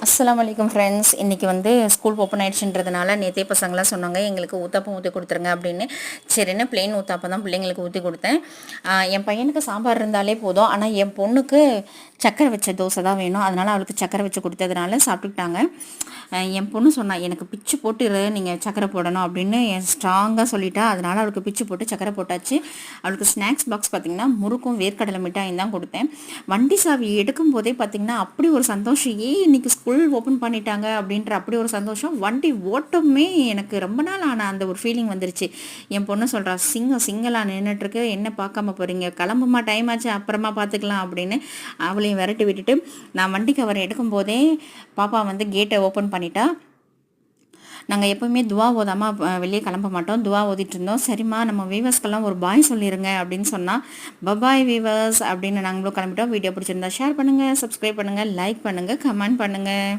அஸ்லாம் வலைக்கம் ஃப்ரெண்ட்ஸ் இன்றைக்கி வந்து ஸ்கூல் ஓப்பன் ஆகிடுச்சுன்றதுனால நேற்றே பசங்களாம் சொன்னாங்க எங்களுக்கு ஊத்தாப்பம் ஊற்றி கொடுத்துருங்க அப்படின்னு. சரின்னு பிளெயின் ஊத்தாப்பம் தான் பிள்ளைங்களுக்கு ஊற்றி கொடுத்தேன். என் பையனுக்கு சாம்பார் இருந்தாலே போதும். ஆனால் என் பொண்ணுக்கு சக்கரை வச்ச தோசை தான் வேணும். அதனால் அவளுக்கு சக்கரை வச்சு கொடுத்ததுனால சாப்பிட்டுக்கிட்டாங்க. என் பொண்ணு சொன்னா எனக்கு பிச்சு போட்டு நீங்கள் சக்கரை போடணும் அப்படின்னு என் ஸ்ட்ராங்காக சொல்லிட்டா. அதனால் அவளுக்கு பிச்சு போட்டு சக்கரை போட்டாச்சு. அவளுக்கு ஸ்நாக்ஸ் பாக்ஸ் பார்த்திங்கன்னா முறுக்கும் வேர்க்கடலை மிட்டாயும் தான் கொடுத்தேன். வண்டி சாவி எடுக்கும் போதே பார்த்திங்கன்னா அப்படி ஒரு சந்தோஷம். ஏ இன்றைக்கி ஃபுல் ஓப்பன் பண்ணிட்டாங்க அப்படின்ற அப்படி ஒரு சந்தோஷம். வண்டி ஓட்டமே எனக்கு ரொம்ப நாள் ஆன அந்த ஒரு ஃபீலிங் வந்துருச்சு. என் பொண்ணு சொல்கிறா சிங்கம் சிங்கலாக நின்றுட்டுருக்கு என்ன பார்க்காம போகிறீங்க கிளம்புமா டைம் ஆச்சு. அப்புறமா பார்த்துக்கலாம் அப்படின்னு அவளையும் விரட்டி விட்டுட்டு நான் வண்டி கவர் எடுக்கும் போதே பாப்பா வந்து கேட்டை ஓப்பன் பண்ணிட்டா. நாங்கள் எப்போவுமே துவா ஓதாமல் வெளியே கிளம்ப மாட்டோம். துவா ஓதிட்டு இருந்தோம். சரிம்மா நம்ம வீவர்ஸ்க்கெல்லாம் ஒரு பாய் சொல்லிடுங்க அப்படின்னு சொன்னால் பபாய் வீவர்ஸ் அப்படின்னு நாங்களும் கிளம்பிட்டோம். வீடியோ பிடிச்சிருந்தா ஷேர் பண்ணுங்கள் சப்ஸ்கிரைப் பண்ணுங்கள் லைக் பண்ணுங்கள் கமெண்ட் பண்ணுங்கள்